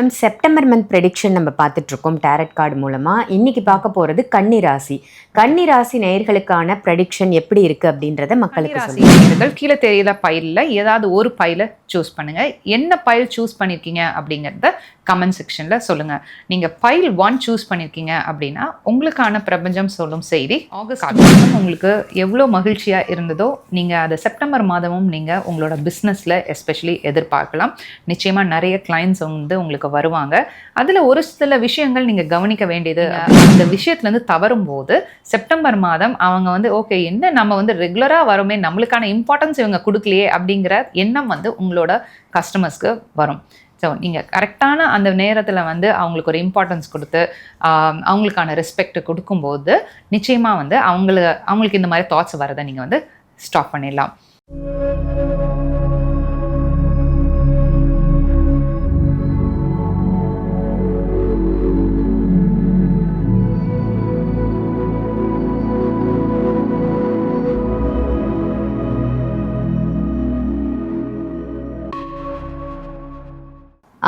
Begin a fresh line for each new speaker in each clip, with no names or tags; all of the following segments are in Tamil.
மேம் செப்டம்பர் மந்த் ப்ரெடிக்ஷன் நம்ம பார்த்துட்டு இருக்கோம் டேரட் கார்டு மூலமா. இன்னைக்கு பார்க்க போறது கன்னி ராசி. கன்னி ராசி நேயர்களுக்கான ப்ரெடிக்ஷன் எப்படி இருக்கு அப்படின்றத மக்களுக்கு
ராசி
சொல்லுங்க.
நேயர்கள் கீழே தெரியல பைலில் ஏதாவது ஒரு பைல சூஸ் பண்ணுங்க. என்ன பைல் சூஸ் பண்ணியிருக்கீங்க அப்படிங்கிறத கமெண்ட் செக்ஷனில் சொல்லுங்க. நீங்க பைல் ஒன் சூஸ் பண்ணியிருக்கீங்க அப்படின்னா உங்களுக்கான பிரபஞ்சம் சொல்லும் செய்தி ஆகஸ்ட் மாதம் உங்களுக்கு எவ்வளோ மகிழ்ச்சியா இருந்ததோ நீங்க அதை செப்டம்பர் மாதமும் நீங்க உங்களோட பிஸ்னஸ்ல எஸ்பெஷலி எதிர்பார்க்கலாம். நிச்சயமா நிறைய கிளைண்ட்ஸ் வந்து உங்களுக்கு வருவாங்க. அதுல ஒரு சில விஷயங்கள் நீங்க கவனிக்க வேண்டியது அந்த விஷயத்துல இருந்து தவறும் போது செப்டம்பர் மாதம் அவங்க வந்து ஓகே என்ன நம்ம வந்து ரெகுலராக வரோமே நம்மளுக்கான இம்பார்ட்டன்ஸ் இவங்க கொடுக்கலையே அப்படிங்கிற எண்ணம் வந்து உங்களோட கஸ்டமர்ஸ்க்கு வரும். ஸோ நீங்கள் கரெக்டான அந்த நேரத்தில் வந்து அவங்களுக்கு ஒரு இம்பார்ட்டன்ஸ் கொடுத்து அவங்களுக்கான ரெஸ்பெக்ட் கொடுக்கும்போது நிச்சயமாக வந்து அவங்கள அவங்களுக்கு இந்த மாதிரி தாட்ஸ் வரதை நீங்கள் வந்து ஸ்டாப் பண்ணிடலாம்.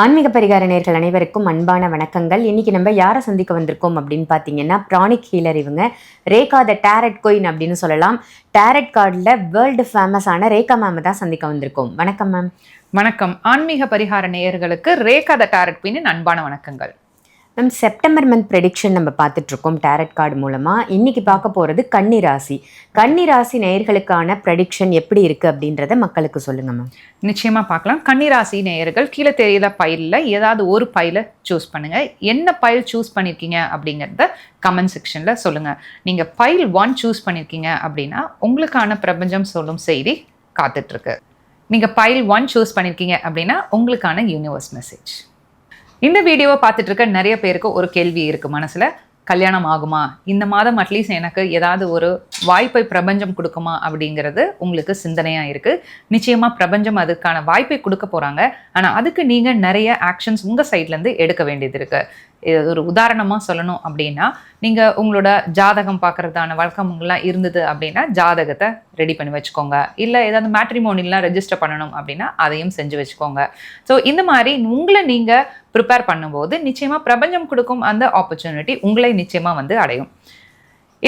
ஆன்மீக பரிகார நேர்கள் அனைவருக்கும் அன்பான வணக்கங்கள். இன்னைக்கு நம்ம யாரை சந்திக்க வந்திருக்கோம் அப்படின்னு பார்த்தீங்கன்னா ப்ரானிக் ஹீலர் இவங்க. ரேகா த டேரட் கோயின் அப்படின்னு சொல்லலாம். டேரட் கார்டில் வேர்ல்டு ஃபேமஸான ரேகா மேம் தான் சந்திக்க வந்திருக்கோம். வணக்கம் மேம்
வணக்கம். ஆன்மீக பரிகார நேயர்களுக்கு ரேகா த டேரட் குயினின் அன்பான வணக்கங்கள்.
மேம் செப்டம்பர் மந்த் ப்ரெடிக்ஷன் நம்ம பார்த்துட்ருக்கோம் டேரட் கார்டு மூலமாக இன்றைக்கி பார்க்க போகிறது கன்னி ராசி. கன்னி ராசி நேயர்களுக்கான ப்ரெடிக்ஷன் எப்படி இருக்குது அப்படின்றத மக்களுக்கு சொல்லுங்கள் மேம்.
நிச்சயமாக பார்க்கலாம். கன்னிராசி நேயர்கள் கீழே தெரியல பயிலில் ஏதாவது ஒரு பயிலை சூஸ் பண்ணுங்கள் என்ன பயில் சூஸ் பண்ணியிருக்கீங்க அப்படிங்கிறத கமெண்ட் செக்ஷனில் சொல்லுங்கள் நீங்கள் பயில் ஒன் சூஸ் பண்ணியிருக்கீங்க அப்படின்னா உங்களுக்கான பிரபஞ்சம் சொல்லும் செய்தி காத்துட்ருக்கு. நீங்கள் பயில் ஒன் சூஸ் பண்ணியிருக்கீங்க அப்படின்னா உங்களுக்கான யூனிவர்ஸ் மெசேஜ் இந்த வீடியோவை பார்த்துட்டு இருக்க நிறைய பேருக்கு ஒரு கேள்வி இருக்கு மனசுல. கல்யாணம் ஆகுமா? இந்த மாதம் அட்லீஸ்ட் எனக்கு ஏதாவது ஒரு வாய்ப்பை பிரபஞ்சம் கொடுக்குமா அப்படிங்கிறது உங்களுக்கு சிந்தனையாக இருக்குது நிச்சயமாக பிரபஞ்சம் அதுக்கான வாய்ப்பை கொடுக்க போகிறாங்க ஆனால் அதுக்கு நீங்கள் நிறைய ஆக்ஷன்ஸ் உங்கள் சைட்லேருந்து எடுக்க வேண்டியது இருக்குது ஒரு உதாரணமாக சொல்லணும் அப்படின்னா நீங்கள் உங்களோட ஜாதகம் பார்க்குறதான வழக்கம்லாம் இருந்தது அப்படின்னா ஜாதகத்தை ரெடி பண்ணி வச்சுக்கோங்க. இல்லை ஏதாவது மேட்ரிமோனிலாம் ரெஜிஸ்டர் பண்ணணும் அப்படின்னா அதையும் செஞ்சு வச்சுக்கோங்க. ஸோ இந்த மாதிரி உங்களை நீங்கள் ப்ரிப்பேர் பண்ணும்போது நிச்சயமாக பிரபஞ்சம் கொடுக்கும் அந்த ஆப்பர்ச்சுனிட்டி உங்களை நிச்சயமாக வந்து அடையும்.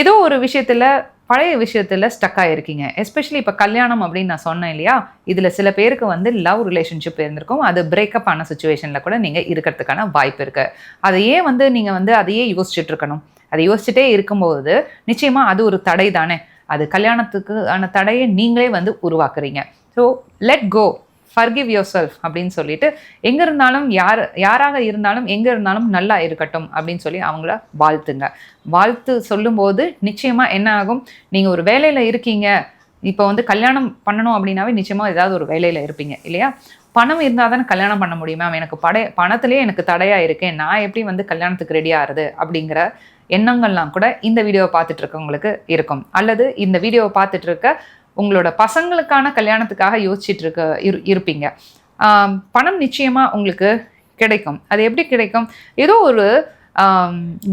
ஏதோ ஒரு விஷயத்தில் பழைய விஷயத்தில் ஸ்டக் ஆகிருக்கீங்க எஸ்பெஷலி இப்போ கல்யாணம் அப்படின்னு நான் சொன்னேன் இல்லையா? இதில் சில பேருக்கு வந்து லவ் ரிலேஷன்ஷிப் இருந்திருக்கும். அது பிரேக்கப் ஆன சுச்சுவேஷனில் கூட நீங்கள் இருக்கிறதுக்கான வாய்ப்பு இருக்குது அதை ஏன் வந்து நீங்கள் வந்து அதையே யோசிச்சுட்டு இருக்கணும். அதை யோசிச்சுட்டே இருக்கும்போது நிச்சயமாக அது ஒரு தடை தானே அது கல்யாணத்துக்கு ஆன தடையை நீங்களே வந்து உருவாக்குறீங்க. So let go forgive yourself அப்படின்னு சொல்லிட்டு எங்க இருந்தாலும் யார் யாராக இருந்தாலும் எங்க இருந்தாலும் நல்லா இருக்கட்டும் அப்படின்னு சொல்லி அவங்கள வாழ்த்துங்க. வாழ்த்து சொல்லும்போது நிச்சயமா என்ன ஆகும்? நீங்க ஒரு வேலையில இருக்கீங்க. இப்போ வந்து கல்யாணம் பண்ணணும் அப்படின்னாவே நிச்சயமா ஏதாவது ஒரு வேலையில இருப்பீங்க இல்லையா? பணம் இருந்தால் தானே கல்யாணம் பண்ண முடியும் மேம் எனக்கு படை பணத்திலே எனக்கு தடையா இருக்கேன் நான் எப்படி வந்து கல்யாணத்துக்கு ரெடி ஆகிறது அப்படிங்கிற எண்ணங்கள்லாம் கூட இந்த வீடியோவை பார்த்துட்டு இருக்கவங்களுக்கு இருக்கும். அல்லது இந்த வீடியோவை பார்த்துட்டு இருக்க உங்களோட பசங்களுக்கான கல்யாணத்துக்காக யோசிச்சுட்டு இருக்க இரு இருப்பீங்க. பணம் நிச்சயமாக உங்களுக்கு கிடைக்கும். அது எப்படி கிடைக்கும்? ஏதோ ஒரு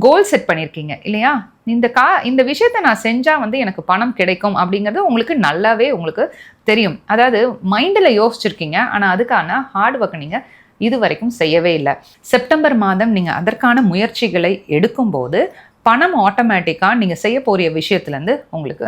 கோல் செட் பண்ணியிருக்கீங்க இல்லையா? இந்த கா இந்த விஷயத்த நான் செஞ்சால் வந்து எனக்கு பணம் கிடைக்கும் அப்படிங்கிறது உங்களுக்கு நல்லாவே உங்களுக்கு தெரியும். அதாவது மைண்டில் யோசிச்சிருக்கீங்க ஆனால் அதுக்கான ஹார்ட் ஒர்க் நீங்கள் இது வரைக்கும் செய்யவே இல்லை. செப்டம்பர் மாதம் நீங்கள் அதற்கான முயற்சிகளை எடுக்கும்போது பணம் ஆட்டோமேட்டிக்காக நீங்கள் செய்ய போகிற விஷயத்துலேருந்து உங்களுக்கு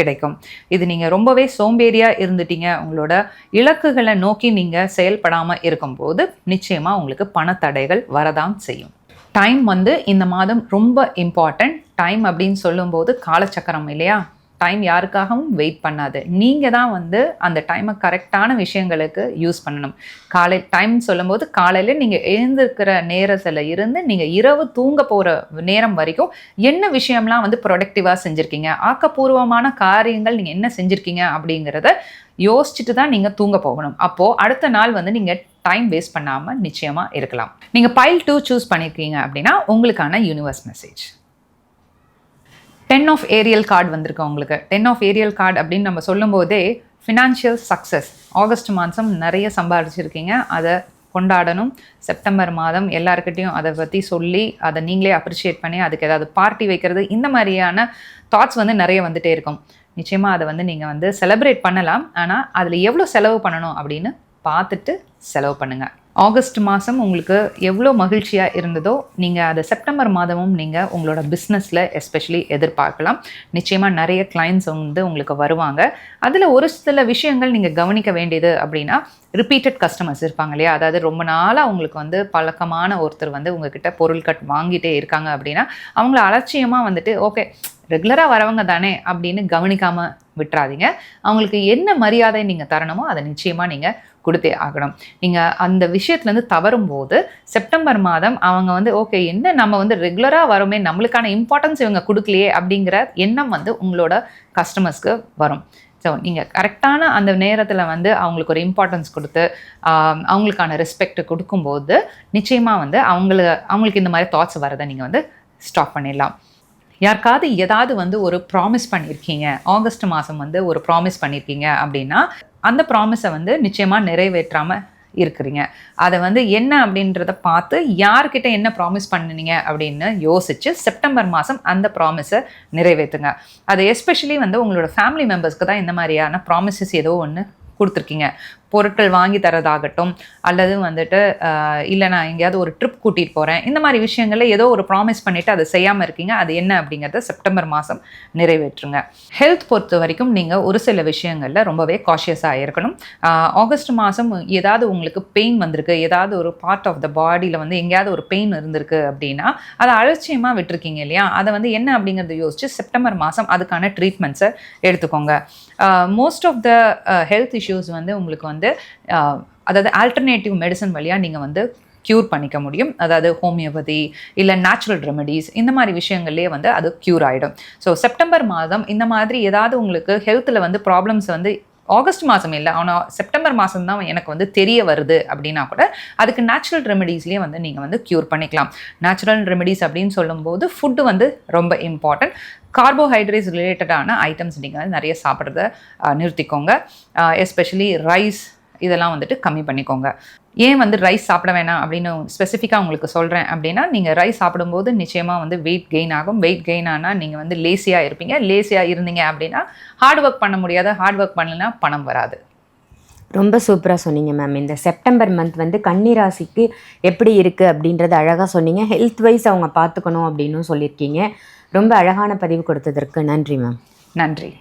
கிடைக்கும். இது நீங்கள் ரொம்பவே சோம்பேறியாக இருந்துட்டீங்க. உங்களோட இலக்குகளை நோக்கி நீங்கள் செயல்படாமல் இருக்கும்போது நிச்சயமாக உங்களுக்கு பணத்தடைகள் வரதான் செய்யும். டைம் வந்து இந்த மாதம் ரொம்ப இம்பார்ட்டன்ட் டைம் அப்படின்னு சொல்லும்போது காலச்சக்கரம் இல்லையா? டைம் யாருக்காகவும் வெயிட் பண்ணாது. நீங்கள் தான் வந்து அந்த டைமை கரெக்டான விஷயங்களுக்கு யூஸ் பண்ணணும். காலை டைம் சொல்லும்போது காலையில் நீங்கள் எழுந்திருக்கிற நேரத்தில் இருந்து நீங்கள் இரவு தூங்க போகிற நேரம் வரைக்கும் என்ன விஷயம்லாம் வந்து ப்ரொடக்டிவாக செஞ்சுருக்கீங்க? ஆக்கப்பூர்வமான காரியங்கள் நீங்கள் என்ன செஞ்சுருக்கீங்க அப்படிங்கிறத யோசிச்சுட்டு தான் நீங்கள் தூங்க போகணும். அப்போது அடுத்த நாள் வந்து நீங்கள் டைம் வேஸ்ட் பண்ணாமல் நிச்சயமாக இருக்கலாம். நீங்கள் பைல் டூ சூஸ் பண்ணியிருக்கீங்க அப்படின்னா உங்களுக்கான universe message ten of Ariel card வந்திருக்கு உங்களுக்கு. டென் ஆஃப் ஏரியல் கார்டு அப்படின்னு நம்ம சொல்லும்போதே ஃபினான்ஷியல் சக்ஸஸ் ஆகஸ்ட் மாதம் நிறைய சம்பாதிச்சிருக்கீங்க அதை கொண்டாடணும். செப்டம்பர் மாதம் எல்லாருக்கிட்டையும் அதை பற்றி சொல்லி அதை நீங்களே அப்ரிஷியேட் பண்ணி அதுக்கு ஏதாவது பார்ட்டி வைக்கிறது இந்த மாதிரியான தாட்ஸ் வந்து நிறைய வந்துகிட்டே இருக்கும். நிச்சயமாக அதை வந்து நீங்கள் வந்து செலப்ரேட் பண்ணலாம். ஆனால் அதில் எவ்வளோ செலவு பண்ணணும் அப்படின்னு பார்த்துட்டு செலவு பண்ணுங்கள் ஆகஸ்ட் மாதம் உங்களுக்கு எவ்வளோ மகிழ்ச்சியாக இருந்ததோ நீங்கள் அதை செப்டம்பர் மாதமும் நீங்கள் உங்களோட பிஸ்னஸில் எஸ்பெஷலி எதிர்பார்க்கலாம். நிச்சயமாக நிறைய கிளைண்ட்ஸ் வந்து உங்களுக்கு வருவாங்க. அதில் ஒரு சில விஷயங்கள் நீங்கள் கவனிக்க வேண்டியது அப்படின்னா ரிப்பீட்டட் கஸ்டமர்ஸ் இருப்பாங்க இல்லையா? அதாவது ரொம்ப நாளாக உங்களுக்கு வந்து பழக்கமான ஒருத்தர் வந்து உங்ககிட்ட பொருள் கட் வாங்கிட்டே இருக்காங்க அப்படின்னா அவங்கள அலட்சியமாக வந்துட்டு ஓகே ரெகுலராக வரவங்க தானே அப்படின்னு கவனிக்காமல் விட்டுறாதீங்க. அவங்களுக்கு என்ன மரியாதை நீங்கள் தரணுமோ அதை நிச்சயமாக நீங்கள் கொடுத்தே ஆகணும். நீங்கள் அந்த விஷயத்துலேருந்து தவறும் போது செப்டம்பர் மாதம் அவங்க வந்து ஓகே என்ன நம்ம வந்து ரெகுலராக வரோமே நம்மளுக்கான இம்பார்ட்டன்ஸ் இவங்க கொடுக்கலையே அப்படிங்கிற எண்ணம் வந்து உங்களோட கஸ்டமர்ஸ்க்கு வரும். ஸோ நீங்கள் கரெக்டான அந்த நேரத்தில் வந்து அவங்களுக்கு ஒரு இம்பார்ட்டன்ஸ் கொடுத்து அவங்களுக்கான ரெஸ்பெக்ட் கொடுக்கும்போது நிச்சயமாக வந்து அவங்கள அவங்களுக்கு இந்த மாதிரி தாட்ஸ் வரதை நீங்கள் வந்து ஸ்டாப் பண்ணிடலாம். யாருக்காவது ஏதாவது வந்து ஒரு ப்ராமிஸ் பண்ணியிருக்கீங்க ஆகஸ்ட் மாதம் வந்து ஒரு ப்ராமிஸ் பண்ணியிருக்கீங்க அப்படின்னா அந்த ப்ராமிஸை வந்து நிச்சயமாக நிறைவேற்றாமல் இருக்கிறீங்க. அதை வந்து என்ன அப்படின்றத பார்த்து யார்கிட்ட என்ன ப்ராமிஸ் பண்ணுனீங்க அப்படின்னு யோசிச்சு செப்டம்பர் மாதம் அந்த ப்ராமிஸை நிறைவேற்றுங்க. அது எஸ்பெஷலி வந்து உங்களோட ஃபேமிலி மெம்பர்ஸ்க்கு தான் இந்த மாதிரியான ப்ராமிசஸ் ஏதோ ஒன்று கொடுத்துருக்கீங்க. பொருட்கள் வாங்கி தரதாகட்டும் அல்லது வந்துட்டு இல்லை நான் எங்கேயாவது ஒரு ட்ரிப் கூட்டிகிட்டு போகிறேன் இந்த மாதிரி விஷயங்களில் ஏதோ ஒரு ப்ராமிஸ் பண்ணிவிட்டு அதை செய்யாமல் இருக்கீங்க. அது என்ன அப்படிங்கிறத செப்டம்பர் மாதம் நிறைவேற்றுங்க. ஹெல்த் பொறுத்த வரைக்கும் நீங்கள் ஒரு சில விஷயங்களில் ரொம்பவே காஷியஸாக இருக்கணும். ஆகஸ்ட் மாதம் ஏதாவது உங்களுக்கு பெயின் வந்திருக்கு ஏதாவது ஒரு பார்ட் ஆஃப் த பாடியில் வந்து எங்கேயாவது ஒரு பெயின் இருந்திருக்கு அப்படின்னா அதை அலட்சியமாக விட்டுருக்கீங்க இல்லையா? அதை வந்து என்ன அப்படிங்கிறத யோசிச்சு செப்டம்பர் மாதம் அதுக்கான ட்ரீட்மெண்ட்ஸை எடுத்துக்கோங்க. Most of the health issues வந்து உங்களுக்கு வந்து uh, அதாவது ஆல்டர்னேட்டிவ் மெடிசன் வழியாக நீங்கள் வந்து க்யூர் பண்ணிக்க முடியும். அதாவது ஹோமியோபதி இல்லை நேச்சுரல் ரெமெடிஸ் இந்த மாதிரி விஷயங்கள்லேயே வந்து அது க்யூர் ஆகிடும் ஸோ செப்டம்பர் மாதம் இந்த மாதிரி ஏதாவது உங்களுக்கு ஹெல்த்தில் வந்து ப்ராப்ளம்ஸ் வந்து ஆகஸ்ட் மாதம் இல்லை ஆனால் செப்டம்பர் மாதம் தான் எனக்கு வந்து தெரிய வருது அப்படின்னா கூட அதுக்கு நேச்சுரல் ரெமெடிஸ்லேயே வந்து நீங்கள் வந்து க்யூர் பண்ணிக்கலாம். நேச்சுரல் ரெமெடிஸ் அப்படின்னு சொல்லும்போது ஃபுட்டு வந்து ரொம்ப இம்பார்ட்டன்ட் கார்போஹைட்ரேட்ஸ் ரிலேட்டடான ஐட்டம்ஸ் நீங்கள் வந்து நிறைய சாப்பிட்றத நிறுத்திக்கோங்க. எஸ்பெஷலி ரைஸ் இதெல்லாம் வந்துட்டு கம்மி பண்ணிக்கோங்க. ஏன் வந்து ரைஸ் சாப்பிட வேணாம் அப்படின்னு ஸ்பெசிஃபிக்காக உங்களுக்கு சொல்கிறேன் அப்படின்னா நீங்கள் ரைஸ் சாப்பிடும்போது நிச்சயமாக வந்து வெயிட் கெயின் ஆகும். வெயிட் கெயின் ஆனால் நீங்கள் வந்து லேசியாக இருப்பீங்க. லேசியாக இருந்தீங்க அப்படின்னா ஹார்ட் ஒர்க் பண்ண முடியாது. ஹார்ட் ஒர்க் பண்ணலைன்னா பணம் வராது.
ரொம்ப சூப்பராக சொன்னீங்க மேம் இந்த செப்டம்பர் மந்த் வந்து கன்னி ராசிக்கு எப்படி இருக்குது அப்படின்றத அழகாக சொன்னீங்க. ஹெல்த் வைஸ் அவங்க பார்த்துக்கணும் அப்படின்னும் சொல்லியிருக்கீங்க. ரொம்ப அழகான பதிவு கொடுத்ததற்கு நன்றி மேம்
நன்றி.